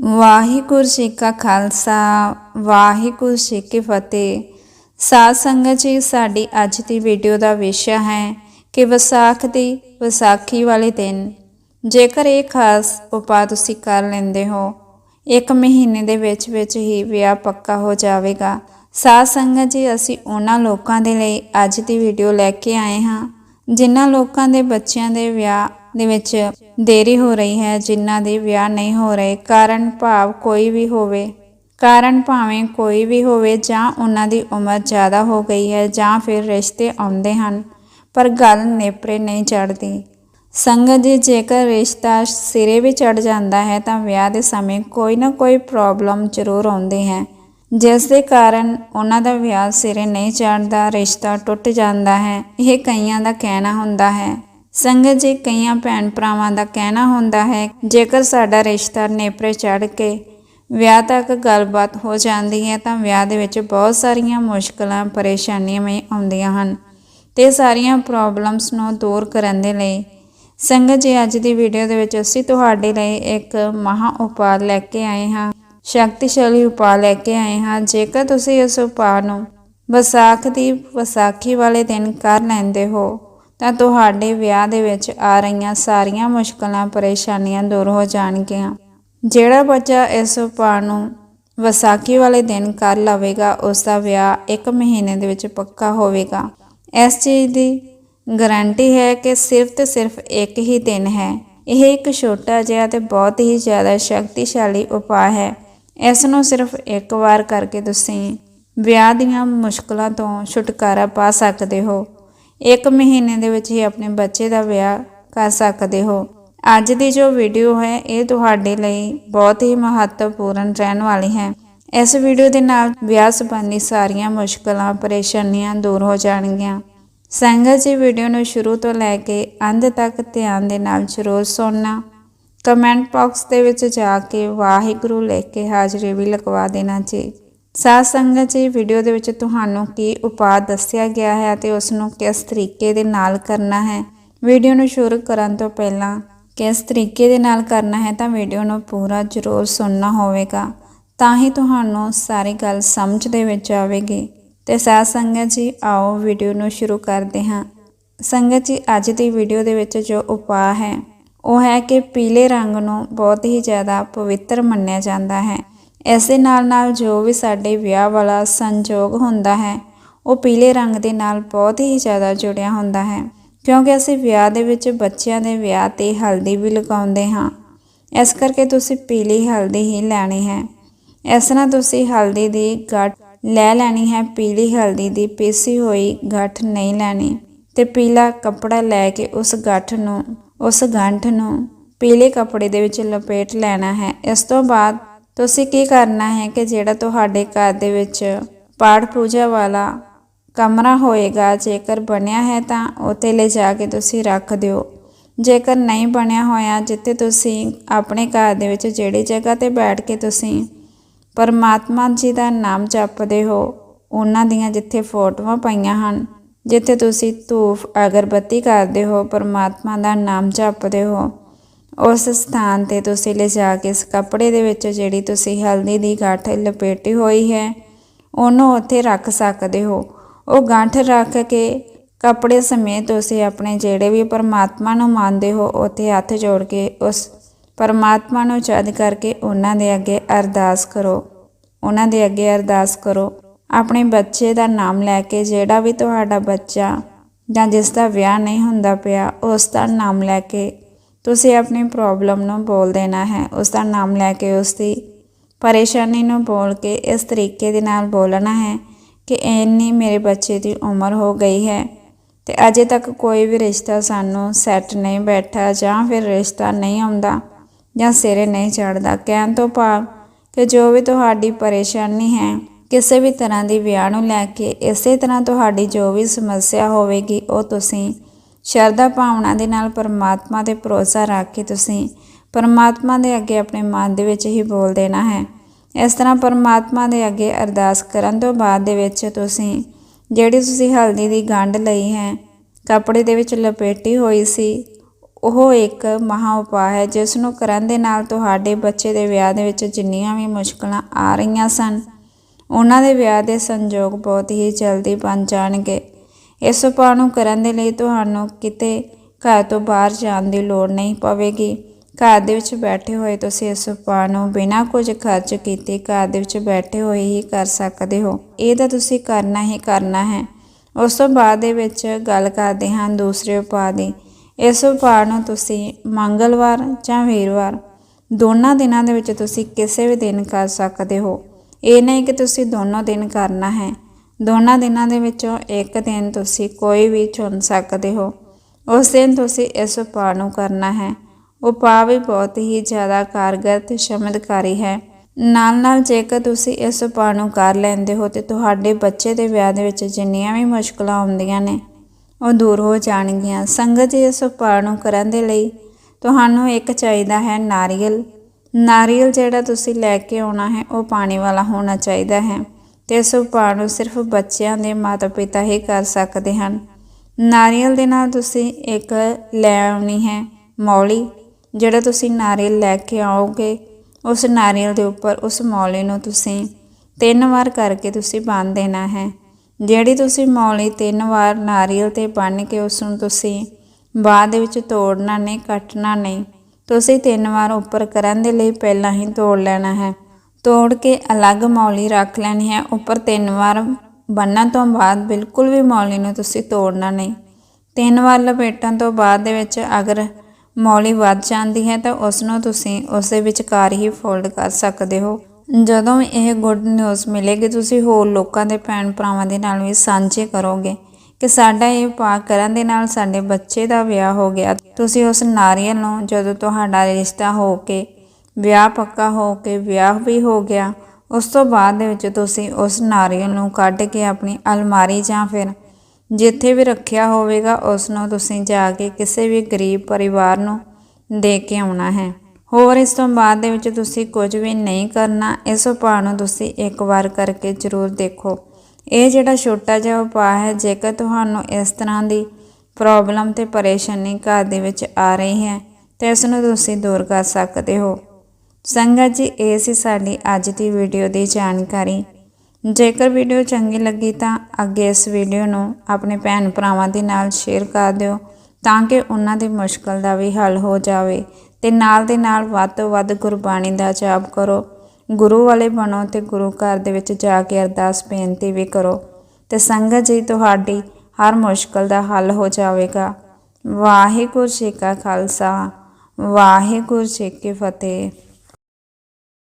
ਵਾਹਿਗੁਰੂ ਜੀ ਕਾ ਖਾਲਸਾ, ਵਾਹਿਗੁਰੂ ਜੀ ਕੀ ਫਤਿਹ। ਸਾਧ ਸੰਗਤ ਜੀ, ਸਾਡੀ ਅੱਜ ਦੀ ਵੀਡੀਓ ਦਾ ਵਿਸ਼ਾ ਹੈ ਕਿ ਵਿਸਾਖ ਦੀ ਵਿਸਾਖੀ ਵਾਲੇ ਦਿਨ ਜੇਕਰ ਇਹ ਖਾਸ ਉਪਾਅ ਤੁਸੀਂ ਕਰ ਲੈਂਦੇ ਹੋ, ਇੱਕ ਮਹੀਨੇ ਦੇ ਵਿੱਚ ਵਿੱਚ ਹੀ ਵਿਆਹ ਪੱਕਾ ਹੋ ਜਾਵੇਗਾ। ਸਾਧ ਸੰਗਤ ਜੀ, ਅਸੀਂ ਉਹਨਾਂ ਲੋਕਾਂ ਦੇ ਲਈ ਅੱਜ ਦੀ ਵੀਡੀਓ ਲੈ ਕੇ ਆਏ ਹਾਂ, ਜਿਨ੍ਹਾਂ ਲੋਕਾਂ ਦੇ ਬੱਚਿਆਂ ਦੇ ਵਿਆਹ ਦੇ ਵਿੱਚ ਦੇਰੀ ਹੋ ਰਹੀ ਹੈ, ਜਿਨ੍ਹਾਂ ਦੇ ਵਿਆਹ ਨਹੀਂ ਹੋ ਰਹੇ। ਕਾਰਨ ਭਾਵ ਕੋਈ ਵੀ ਹੋਵੇ, ਕਾਰਨ ਭਾਵੇਂ ਕੋਈ ਵੀ ਹੋਵੇ, ਜਾਂ ਉਹਨਾਂ ਦੀ ਉਮਰ ਜ਼ਿਆਦਾ ਹੋ ਗਈ ਹੈ, ਜਾਂ ਫਿਰ ਰਿਸ਼ਤੇ ਆਉਂਦੇ ਹਨ, ਪਰ ਗੱਲ ਨੇਪਰੇ ਨਹੀਂ ਚੜਦੀ ਸੰਗਤ ਜੀ ਜੇਕਰ ਰਿਸ਼ਤਾ ਸਿਰੇ ਵੀ ਚੜ ਜਾਂਦਾ ਹੈ, ਤਾਂ ਵਿਆਹ ਦੇ ਸਮੇਂ ਕੋਈ ਨਾ ਕੋਈ ਪ੍ਰੋਬਲਮ ਜ਼ਰੂਰ ਆਉਂਦੀ ਹੈ। ਜਿਸ ਦੇ ਕਾਰਨ ਉਹਨਾਂ ਦਾ ਵਿਆਹ ਸਿਰੇ ਨਹੀਂ ਚੜਦਾ ਰਿਸ਼ਤਾ ਟੁੱਟ ਜਾਂਦਾ ਹੈ, ਇਹ ਕਈਆਂ ਦਾ ਕਹਿਣਾ ਹੁੰਦਾ ਹੈ। ਸੰਗਤ ਜੀ, ਕਈਆਂ ਭੈਣ ਭਰਾਵਾਂ ਦਾ ਕਹਿਣਾ ਹੁੰਦਾ ਹੈ, ਜੇਕਰ ਸਾਡਾ ਰਿਸ਼ਤਾ ਨੇਪਰੇ ਚੜ ਕੇ ਵਿਆਹ ਤੱਕ ਗੱਲਬਾਤ ਹੋ ਜਾਂਦੀ ਹੈ, ਤਾਂ ਵਿਆਹ ਦੇ ਵਿੱਚ ਬਹੁਤ ਸਾਰੀਆਂ ਮੁਸ਼ਕਲਾਂ, ਪਰੇਸ਼ਾਨੀਆਂ ਵੀ ਆਉਂਦੀਆਂ ਹਨ ਤੇ ਸਾਰੀਆਂ ਪ੍ਰੋਬਲਮਸ ਨੂੰ ਦੂਰ ਕਰਨ ਦੇ ਲਈ। ਸੰਗਤ ਜੀ, ਅੱਜ ਦੀ ਵੀਡੀਓ ਦੇ ਵਿੱਚ ਅਸੀਂ ਤੁਹਾਡੇ ਲਈ ਇੱਕ ਮਹਾ ਉਪਾਅ ਲੈ ਕੇ ਆਏ ਹਾਂ, ਸ਼ਕਤੀਸ਼ਾਲੀ ਉਪਾਅ ਲੈ ਕੇ ਆਏ ਹਾਂ। ਜੇਕਰ ਤੁਸੀਂ ਇਸ ਉਪਾਅ ਨੂੰ ਵਿਸਾਖ ਦੀ ਵਿਸਾਖੀ ਵਾਲੇ ਦਿਨ ਕਰ ਲੈਂਦੇ ਹੋ ਤਾਂ ਤੁਹਾਡੇ ਵਿਆਹ ਦੇ ਵਿੱਚ ਆ ਰਹੀਆਂ ਸਾਰੀਆਂ ਮੁਸ਼ਕਲਾਂ, ਪਰੇਸ਼ਾਨੀਆਂ ਦੂਰ ਹੋ ਜਾਣਗੀਆਂ। ਜਿਹੜਾ ਬੱਚਾ ਇਸ ਉਪਾਅ ਨੂੰ ਵਿਸਾਖੀ ਵਾਲੇ ਦਿਨ ਕਰ ਲਵੇਗਾ ਉਸ ਦਾ ਵਿਆਹ 1 ਮਹੀਨੇ ਦੇ ਵਿੱਚ ਪੱਕਾ ਹੋਵੇਗਾ। ਇਸ ਚੀਜ਼ ਦੀ ਗਾਰੰਟੀ ਹੈ ਕਿ ਸਿਰਫ ਤੇ ਸਿਰਫ ਇੱਕ ਹੀ ਦਿਨ ਹੈ। ਇਹ ਇੱਕ ਛੋਟਾ ਜਿਹਾ ਤੇ ਬਹੁਤ ਹੀ ਜ਼ਿਆਦਾ ਸ਼ਕਤੀਸ਼ਾਲੀ ਉਪਾਅ ਹੈ। ਇਸ ਨੂੰ ਸਿਰਫ ਇੱਕ ਵਾਰ ਕਰਕੇ ਤੁਸੀਂ ਵਿਆਹ ਦੀਆਂ ਮੁਸ਼ਕਲਾਂ ਤੋਂ ਛੁਟਕਾਰਾ ਪਾ ਸਕਦੇ ਹੋ। ਇੱਕ ਮਹੀਨੇ ਦੇ ਵਿੱਚ ਹੀ ਆਪਣੇ ਬੱਚੇ ਦਾ ਵਿਆਹ ਕਰ ਸਕਦੇ ਹੋ। ਅੱਜ ਦੀ ਜੋ ਵੀਡੀਓ ਹੈ, ਇਹ ਤੁਹਾਡੇ ਲਈ ਬਹੁਤ ਹੀ ਮਹੱਤਵਪੂਰਨ ਰਹਿਣ ਵਾਲੀ ਹੈ। ਇਸ ਵੀਡੀਓ ਦੇ ਨਾਲ ਵਿਆਹ ਸੰਬੰਧੀ ਸਾਰੀਆਂ ਮੁਸ਼ਕਲਾਂ, ਪਰੇਸ਼ਾਨੀਆਂ ਦੂਰ ਹੋ ਜਾਣਗੀਆਂ। ਸੰਗਤ ਜੀ, ਵੀਡੀਓ ਨੂੰ ਸ਼ੁਰੂ ਤੋਂ ਲੈ ਕੇ ਅੰਤ ਤੱਕ ਧਿਆਨ ਦੇ ਨਾਲ ਜ਼ਰੂਰ ਸੁਣਨਾ। ਕਮੈਂਟ ਬਾਕਸ ਦੇ ਵਿੱਚ ਜਾ ਕੇ ਵਾਹਿਗੁਰੂ ਲਿਖ ਕੇ ਹਾਜ਼ਰੀ ਵੀ ਲਗਵਾ ਦੇਣਾ ਜੀ। ਸਾਧ ਸੰਗਤ ਜੀ ਵੀਡੀਓ ਦੇ ਵਿੱਚ ਤੁਹਾਨੂੰ ਕੀ ਉਪਾਅ ਦੱਸਿਆ ਗਿਆ ਹੈ ਅਤੇ ਉਸ ਨੂੰ ਕਿਸ ਤਰੀਕੇ ਦੇ ਨਾਲ ਕਰਨਾ ਹੈ? ਵੀਡੀਓ ਨੂੰ ਸ਼ੁਰੂ ਕਰਨ ਤੋਂ ਪਹਿਲਾਂ ਕਿਸ ਤਰੀਕੇ ਦੇ ਨਾਲ ਕਰਨਾ ਹੈ ਤਾਂ ਵੀਡੀਓ ਨੂੰ ਪੂਰਾ ਜ਼ਰੂਰ ਸੁਣਨਾ ਹੋਵੇਗਾ। ਤਾਂ ਹੀ ਤੁਹਾਨੂੰ ਸਾਰੀ ਗੱਲ ਸਮਝ ਦੇ ਵਿੱਚ ਆਵੇਗੀ। ਤੇ ਸਾਧ ਸੰਗਤ ਜੀ, ਆਓ ਵੀਡੀਓ ਨੂੰ ਸ਼ੁਰੂ ਕਰਦੇ ਹਾਂ। ਸੰਗਤ ਜੀ, ਅੱਜ ਦੀ ਵੀਡੀਓ ਦੇ ਵਿੱਚ ਜੋ ਉਪਾਅ ਹੈ, ਉਹ ਹੈ ਕਿ ਪੀਲੇ ਰੰਗ ਨੂੰ ਬਹੁਤ ਹੀ ਜ਼ਿਆਦਾ ਪਵਿੱਤਰ ਮੰਨਿਆ ਜਾਂਦਾ ਹੈ। ਇਸ ਦੇ ਨਾਲ ਨਾਲ ਜੋ ਵੀ ਸਾਡੇ ਵਿਆਹ ਵਾਲਾ ਸੰਜੋਗ ਹੁੰਦਾ ਹੈ, ਉਹ ਪੀਲੇ ਰੰਗ ਦੇ ਨਾਲ ਬਹੁਤ ਹੀ ਜ਼ਿਆਦਾ ਜੁੜਿਆ ਹੁੰਦਾ ਹੈ। ਕਿਉਂਕਿ ਅਸੀਂ ਵਿਆਹ ਦੇ ਵਿੱਚ ਬੱਚਿਆਂ ਦੇ ਵਿਆਹ ਤੇ ਹਲਦੀ ਵੀ ਲਗਾਉਂਦੇ ਹਾਂ। ਇਸ ਕਰਕੇ ਤੁਸੀਂ ਪੀਲੀ ਹਲਦੀ ਹੀ ਲੈਣੀ ਹੈ। ਇਸ ਤਰ੍ਹਾਂ ਤੁਸੀਂ ਹਲਦੀ ਦੀ ਗੱਠ ਲੈ ਲੈਣੀ ਹੈ, ਪੀਲੀ ਹਲਦੀ ਦੀ ਪੀਸੀ ਹੋਈ ਗੱਠ ਨਹੀਂ ਲੈਣੀ ਤੇ ਪੀਲਾ ਕੱਪੜਾ ਲੈ ਕੇ ਉਸ ਗੱਠ ਨੂੰ, ਉਸ ਗੰਠ ਨੂੰ ਪੀਲੇ ਕੱਪੜੇ ਦੇ ਵਿੱਚ ਲਪੇਟ ਲੈਣਾ ਹੈ। ਇਸ ਤੋਂ ਬਾਅਦ ਤੁਸੀਂ ਕੀ ਕਰਨਾ ਹੈ ਕਿ ਜਿਹੜਾ ਤੁਹਾਡੇ ਘਰ ਦੇ ਵਿੱਚ ਪਾਠ ਪੂਜਾ ਵਾਲਾ ਕਮਰਾ ਹੋਏਗਾ, ਜੇਕਰ ਬਣਿਆ ਹੈ ਤਾਂ ਉੱਥੇ ਲੈ ਜਾ ਕੇ ਤੁਸੀਂ ਰੱਖ ਦਿਓ। ਜੇਕਰ ਨਹੀਂ ਬਣਿਆ ਹੋਇਆ, ਜਿੱਥੇ ਤੁਸੀਂ ਆਪਣੇ ਘਰ ਦੇ ਵਿੱਚ ਜਿਹੜੀ ਜਗ੍ਹਾ ਤੇ ਬੈਠ ਕੇ ਤੁਸੀਂ ਪਰਮਾਤਮਾ ਜੀ ਦਾ ਨਾਮ ਜਪਦੇ ਹੋ, ਉਹਨਾਂ ਦੀਆਂ ਜਿੱਥੇ ਫੋਟੋਆਂ ਪਈਆਂ ਹਨ, ਜਿੱਥੇ ਤੁਸੀਂ ਧੂਫ, ਅਗਰਬੱਤੀ ਕਰਦੇ ਹੋ, ਪਰਮਾਤਮਾ ਦਾ ਨਾਮ ਜਪਦੇ ਹੋ ਉਸ ਸਥਾਨ ਤੇ ਤੁਸੀਂ ਲਿਜਾ ਕੇ ਇਸ ਕੱਪੜੇ ਦੇ ਵਿੱਚ ਜਿਹੜੀ ਤੁਸੀਂ ਹਲਦੀ ਦੀ ਗਾਠ ਲਪੇਟੀ ਹੋਈ ਹੈ, ਉਹਨੂੰ ਉੱਥੇ ਰੱਖ ਸਕਦੇ ਹੋ। ਉਹ ਗਾਂਠ ਰੱਖ ਕੇ ਕੱਪੜੇ ਸਮੇਤ ਤੁਸੀਂ ਆਪਣੇ ਜਿਹੜੇ ਵੀ ਪਰਮਾਤਮਾ ਨੂੰ ਮੰਨਦੇ ਹੋ, ਉੱਥੇ ਹੱਥ ਜੋੜ ਕੇ ਉਸ ਪਰਮਾਤਮਾ ਨੂੰ ਯਾਦ ਕਰਕੇ ਉਹਨਾਂ ਦੇ ਅੱਗੇ ਅਰਦਾਸ ਕਰੋ। ਉਹਨਾਂ ਦੇ ਅੱਗੇ ਅਰਦਾਸ ਕਰੋ। ਆਪਣੇ ਬੱਚੇ ਦਾ ਨਾਮ ਲੈ ਕੇ ਜਿਹੜਾ ਵੀ ਤੁਹਾਡਾ ਬੱਚਾ ਜਾਂ ਜਿਸ ਦਾ ਵਿਆਹ ਨਹੀਂ ਹੁੰਦਾ ਪਿਆ, ਉਸ ਦਾ ਨਾਮ ਲੈ ਕੇ ਤੁਸੀਂ ਆਪਣੀ ਪ੍ਰੋਬਲਮ ਨੂੰ ਬੋਲ ਦੇਣਾ ਹੈ ਉਸ ਦਾ ਨਾਮ ਲੈ ਕੇ ਉਸ ਦੀ ਪਰੇਸ਼ਾਨੀ ਨੂੰ ਬੋਲ ਕੇ ਇਸ ਤਰੀਕੇ ਦੇ ਨਾਲ ਬੋਲਣਾ ਹੈ ਕਿ ਇੰਨੀ ਮੇਰੇ ਬੱਚੇ ਦੀ ਉਮਰ ਹੋ ਗਈ ਹੈ ਤੇ ਅਜੇ ਤੱਕ ਕੋਈ ਵੀ ਰਿਸ਼ਤਾ ਸਾਨੂੰ ਸੈੱਟ ਨਹੀਂ ਬੈਠਾ ਜਾਂ ਫਿਰ ਰਿਸ਼ਤਾ ਨਹੀਂ ਆਉਂਦਾ ਜਾਂ ਸਿਰੇ ਨਹੀਂ ਚੜਦਾ ਕਹਿਣ ਤੋਂ ਭਾਵ ਕਿ ਜੋ ਵੀ ਤੁਹਾਡੀ ਪਰੇਸ਼ਾਨੀ ਹੈ, ਕਿਸੇ ਵੀ ਤਰ੍ਹਾਂ ਦੀ ਵਿਆਹ ਨੂੰ ਲੈ ਕੇ ਇਸੇ ਤਰ੍ਹਾਂ ਤੁਹਾਡੀ ਜੋ ਵੀ ਸਮੱਸਿਆ ਹੋਵੇਗੀ, ਉਹ ਤੁਸੀਂ ਸ਼ਰਧਾ ਭਾਵਨਾ ਦੇ ਨਾਲ ਪਰਮਾਤਮਾ ਤੇ ਭਰੋਸਾ ਰੱਖ ਕੇ ਤੁਸੀਂ ਪਰਮਾਤਮਾ ਦੇ ਅੱਗੇ ਆਪਣੇ ਮਨ ਦੇ ਵਿੱਚ ਹੀ ਬੋਲ ਦੇਣਾ ਹੈ। ਇਸ ਤਰ੍ਹਾਂ ਪਰਮਾਤਮਾ ਦੇ ਅੱਗੇ ਅਰਦਾਸ ਕਰਨ ਤੋਂ ਬਾਅਦ ਦੇ ਵਿੱਚ ਤੁਸੀਂ ਜਿਹੜੀ ਤੁਸੀਂ ਹਲਦੀ ਦੀ ਗੰਢ ਲਈ ਹੈ, ਕੱਪੜੇ ਦੇ ਵਿੱਚ ਲਪੇਟੀ ਹੋਈ ਸੀ, ਉਹ ਇੱਕ ਮਹਾ ਉਪਾਅ ਹੈ ਜਿਸ ਨੂੰ ਕਰਨ ਦੇ ਨਾਲ ਤੁਹਾਡੇ ਬੱਚੇ ਦੇ ਵਿਆਹ ਦੇ ਵਿੱਚ ਜਿੰਨੀਆਂ ਵੀ ਮੁਸ਼ਕਲਾਂ ਆ ਰਹੀਆਂ ਸਨ, ਉਹਨਾਂ ਦੇ ਵਿਆਹ ਦੇ ਸੰਜੋਗ ਬਹੁਤ ਹੀ ਜਲਦੀ ਬਣ ਜਾਣਗੇ। ਇਸ ਉਪਾਅ ਨੂੰ ਕਰਨ ਦੇ ਲਈ ਤੁਹਾਨੂੰ ਕਿਤੇ ਘਰ ਤੋਂ ਬਾਹਰ ਜਾਣ ਦੀ ਲੋੜ ਨਹੀਂ ਪਵੇਗੀ। ਘਰ ਦੇ ਵਿੱਚ ਬੈਠੇ ਹੋਏ ਤੁਸੀਂ ਇਸ ਉਪਾਅ ਨੂੰ ਬਿਨਾਂ ਕੁਝ ਖਰਚ ਕੀਤੇ ਘਰ ਦੇ ਵਿੱਚ ਬੈਠੇ ਹੋਏ ਹੀ ਕਰ ਸਕਦੇ ਹੋ। ਇਹ ਤਾਂ ਤੁਸੀਂ ਕਰਨਾ ਹੀ ਕਰਨਾ ਹੈ। ਉਸ ਤੋਂ ਬਾਅਦ ਦੇ ਵਿੱਚ ਗੱਲ ਕਰਦੇ ਹਾਂ ਦੂਸਰੇ ਉਪਾਅ ਦੀ। ਇਸ ਉਪਾਅ ਨੂੰ ਤੁਸੀਂ ਮੰਗਲਵਾਰ ਜਾਂ ਵੀਰਵਾਰ, ਦੋਨਾਂ ਦਿਨਾਂ ਦੇ ਵਿੱਚ ਤੁਸੀਂ ਕਿਸੇ ਵੀ ਦਿਨ ਕਰ ਸਕਦੇ ਹੋ। ਇਹ ਨਹੀਂ ਕਿ ਤੁਸੀਂ ਦੋਨੋਂ ਦਿਨ ਕਰਨਾ ਹੈ। ਦੋਨਾਂ ਦਿਨਾਂ ਦੇ ਵਿੱਚੋਂ ਇੱਕ ਦਿਨ ਤੁਸੀਂ ਕੋਈ ਵੀ ਚੁਣ ਸਕਦੇ ਹੋ। ਉਸ ਦਿਨ ਤੁਸੀਂ ਇਸ ਉਪਾਅ ਨੂੰ ਕਰਨਾ ਹੈ। ਉਪਾਅ ਵੀ ਬਹੁਤ ਹੀ ਜ਼ਿਆਦਾ ਕਾਰਗਰ ਤੇ ਚਮਤਕਾਰੀ ਹੈ। ਨਾਲ ਨਾਲ ਜੇਕਰ ਤੁਸੀਂ ਇਸ ਉਪਾਅ ਨੂੰ ਕਰ ਲੈਂਦੇ ਹੋ ਤੇ ਤੁਹਾਡੇ ਬੱਚੇ ਦੇ ਵਿਆਹ ਦੇ ਵਿੱਚ ਜਿੰਨੀਆਂ ਵੀ ਮੁਸ਼ਕਲਾਂ ਆਉਂਦੀਆਂ ਨੇ, ਉਹ ਦੂਰ ਹੋ ਜਾਣਗੀਆਂ। ਸੰਗਤ ਜੀ ਇਸ ਉਪਾਅ ਨੂੰ ਕਰਨ ਦੇ ਲਈ ਤੁਹਾਨੂੰ ਇੱਕ ਚਾਹੀਦਾ ਹੈ ਨਾਰੀਅਲ। ਨਾਰੀਅਲ ਜਿਹੜਾ ਤੁਸੀਂ ਲੈ ਕੇ ਆਉਣਾ ਹੈ, ਉਹ ਪਾਣੀ ਵਾਲਾ ਹੋਣਾ ਚਾਹੀਦਾ ਹੈ। ਤੇ ਇਸ ਉਪਾਅ ਨੂੰ ਸਿਰਫ ਬੱਚਿਆਂ ਦੇ ਮਾਤਾ ਪਿਤਾ ਹੀ ਕਰ ਸਕਦੇ ਹਨ। ਨਾਰੀਅਲ ਦੇ ਨਾਲ ਤੁਸੀਂ ਇੱਕ ਲੈ ਆਉਣੀ ਹੈ ਮੌਲੀ, ਜਿਹੜਾ ਤੁਸੀਂ ਨਾਰੀਅਲ ਲੈ ਕੇ ਆਓਗੇ। ਉਸ ਨਾਰੀਅਲ ਦੇ ਉੱਪਰ ਉਸ ਮੌਲੀ ਨੂੰ ਤੁਸੀਂ ਤਿੰਨ ਵਾਰ ਕਰਕੇ ਤੁਸੀਂ ਬੰਨ ਦੇਣਾ ਹੈ। ਜਿਹੜੀ ਤੁਸੀਂ ਮੌਲੀ ਤਿੰਨ ਵਾਰ ਨਾਰੀਅਲ ਤੇ ਬੰਨ ਕੇ ਉਸ ਨੂੰ ਤੁਸੀਂ ਬਾਅਦ ਦੇ ਵਿੱਚ ਤੋੜਨਾ ਨਹੀਂ, ਕੱਟਣਾ ਨਹੀਂ, ਤੁਸੀਂ ਤਿੰਨ ਵਾਰ ਉੱਪਰ ਕਰਨ ਦੇ ਲਈ ਪਹਿਲਾਂ ਹੀ ਤੋੜ ਲੈਣਾ ਹੈ। ਤੋੜ ਕੇ ਅਲੱਗ ਮੌਲੀ ਰੱਖ ਲੈਣੀ ਹੈ। ਉੱਪਰ ਤਿੰਨ ਵਾਰ ਬੰਨਣ ਤੋਂ ਬਾਅਦ ਬਿਲਕੁਲ ਵੀ ਮੌਲੀ ਨੂੰ ਤੁਸੀਂ ਤੋੜਨਾ ਨਹੀਂ। ਤਿੰਨ ਵਾਰ ਲਪੇਟਣ ਤੋਂ ਬਾਅਦ ਦੇ ਵਿੱਚ ਅਗਰ ਮੌਲੀ ਵੱਧ ਜਾਂਦੀ ਹੈ ਤਾਂ ਉਸ ਨੂੰ ਤੁਸੀਂ ਉਸ ਵਿਚਕਾਰ ਹੀ ਫੋਲਡ ਕਰ ਸਕਦੇ ਹੋ। ਜਦੋਂ ਇਹ ਗੁੱਡ ਨਿਊਜ਼ ਮਿਲੇਗੀ, ਤੁਸੀਂ ਹੋਰ ਲੋਕਾਂ ਦੇ ਭੈਣ ਭਰਾਵਾਂ ਦੇ ਨਾਲ ਵੀ ਸਾਂਝੇ ਕਰੋਗੇ ਕਿ ਸਾਡਾ ਇਹ ਉਪਾਅ ਕਰਨ ਦੇ ਨਾਲ ਸਾਡੇ ਬੱਚੇ ਦਾ ਵਿਆਹ ਹੋ ਗਿਆ। ਤੁਸੀਂ ਉਸ ਨਾਰੀਅਲ ਨੂੰ ਜਦੋਂ ਤੁਹਾਡਾ ਰਿਸ਼ਤਾ ਹੋ ਕੇ ਵਿਆਹ ਪੱਕਾ ਹੋ ਕੇ ਵਿਆਹ ਵੀ ਹੋ ਗਿਆ, ਉਸ ਤੋਂ ਬਾਅਦ ਦੇ ਵਿੱਚ ਤੁਸੀਂ ਉਸ ਨਾਰੀਅਲ ਨੂੰ ਕੱਢ ਕੇ ਆਪਣੀ ਅਲਮਾਰੀ ਜਾਂ ਫਿਰ ਜਿੱਥੇ ਵੀ ਰੱਖਿਆ ਹੋਵੇਗਾ, ਉਸ ਨੂੰ ਤੁਸੀਂ ਜਾ ਕੇ ਕਿਸੇ ਵੀ ਗਰੀਬ ਪਰਿਵਾਰ ਨੂੰ ਦੇ ਕੇ ਆਉਣਾ ਹੈ। ਹੋਰ ਇਸ ਤੋਂ ਬਾਅਦ ਦੇ ਵਿੱਚ ਤੁਸੀਂ ਕੁਝ ਵੀ ਨਹੀਂ ਕਰਨਾ, ਇਸ ਉਪਾਅ ਨੂੰ ਤੁਸੀਂ ਇੱਕ ਵਾਰ ਕਰਕੇ ਜ਼ਰੂਰ ਦੇਖੋ। ਇਹ ਜਿਹੜਾ ਛੋਟਾ ਜਿਹਾ ਉਪਾਅ ਹੈ, ਜੇਕਰ ਤੁਹਾਨੂੰ ਇਸ ਤਰ੍ਹਾਂ ਦੀ ਪ੍ਰੋਬਲਮ ਤੇ ਪਰੇਸ਼ਾਨੀ ਘਰ ਦੇ ਵਿੱਚ ਆ ਰਹੀ ਹੈ, ਤੇ ਇਸ ਨੂੰ ਤੁਸੀਂ ਦੂਰ ਕਰ ਸਕਦੇ ਹੋ। ਸੰਗਤ ਜੀ, ਇਹ ਸੀ ਸਾਡੀ ਅੱਜ ਦੀ ਵੀਡੀਓ ਦੀ ਜਾਣਕਾਰੀ। ਜੇਕਰ ਵੀਡੀਓ ਚੰਗੀ ਲੱਗੀ ਤਾਂ ਅੱਗੇ ਇਸ ਵੀਡੀਓ ਨੂੰ ਆਪਣੇ ਭੈਣ ਭਰਾਵਾਂ ਦੇ ਨਾਲ ਸ਼ੇਅਰ ਕਰ ਦਿਓ, ਤਾਂ ਕਿ ਉਹਨਾਂ ਦੀ ਮੁਸ਼ਕਲ ਦਾ ਵੀ ਹੱਲ ਹੋ ਜਾਵੇ। ਤੇ ਨਾਲ ਦੇ ਨਾਲ ਵੱਧ ਤੋਂ ਵੱਧ ਗੁਰਬਾਣੀ ਦਾ ਜਾਪ ਕਰੋ। ਗੁਰੂ ਵਾਲੇ ਬਣੋ ਤੇ ਗੁਰੂ ਘਰ ਦੇ ਵਿੱਚ ਜਾ ਕੇ ਅਰਦਾਸ ਬੇਨਤੀ ਵੀ ਕਰੋ। ਤੇ ਸੰਗਤ ਜੀ, ਤੁਹਾਡੀ ਹਰ ਮੁਸ਼ਕਲ ਦਾ ਹੱਲ ਹੋ ਜਾਵੇਗਾ। ਵਾਹਿਗੁਰੂ ਜੀ ਕਾ ਖਾਲਸਾ, ਵਾਹਿਗੁਰੂ ਜੀ ਕੀ ਫਤਿਹ।